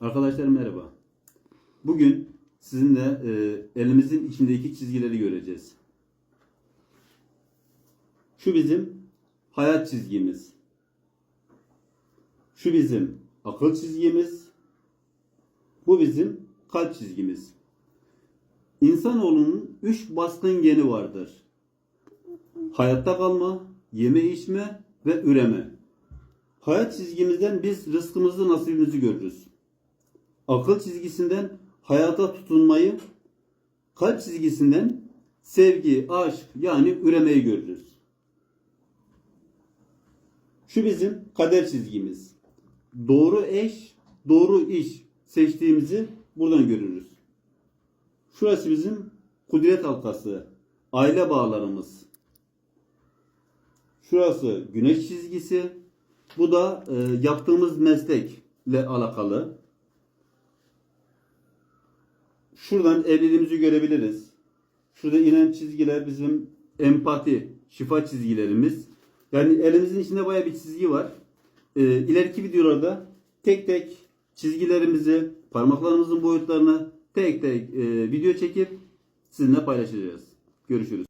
Arkadaşlar merhaba. Bugün sizinle e, elimizin içindeki çizgileri göreceğiz. Şu bizim hayat çizgimiz. Şu bizim akıl çizgimiz. Bu bizim kalp çizgimiz. İnsanoğlunun üç baskın geni vardır. Hayatta kalma, yeme içme ve üreme. Hayat çizgimizden biz rızkımızı, nasibimizi görürüz. Akıl çizgisinden hayata tutunmayı, kalp çizgisinden sevgi, aşk yani üremeyi görürüz. Şu bizim kader çizgimiz. Doğru eş, doğru iş seçtiğimizi buradan görürüz. Şurası bizim kudret halkası, aile bağlarımız. Şurası güneş çizgisi. Bu da e, yaptığımız meslekle alakalı. Şuradan evliliğimizi görebiliriz. Şurada inen çizgiler bizim empati, şifa çizgilerimiz. Yani elimizin içinde baya bir çizgi var. E, ileriki videolarda tek tek çizgilerimizi, parmaklarımızın boyutlarını tek tek e, video çekip sizinle paylaşacağız. Görüşürüz.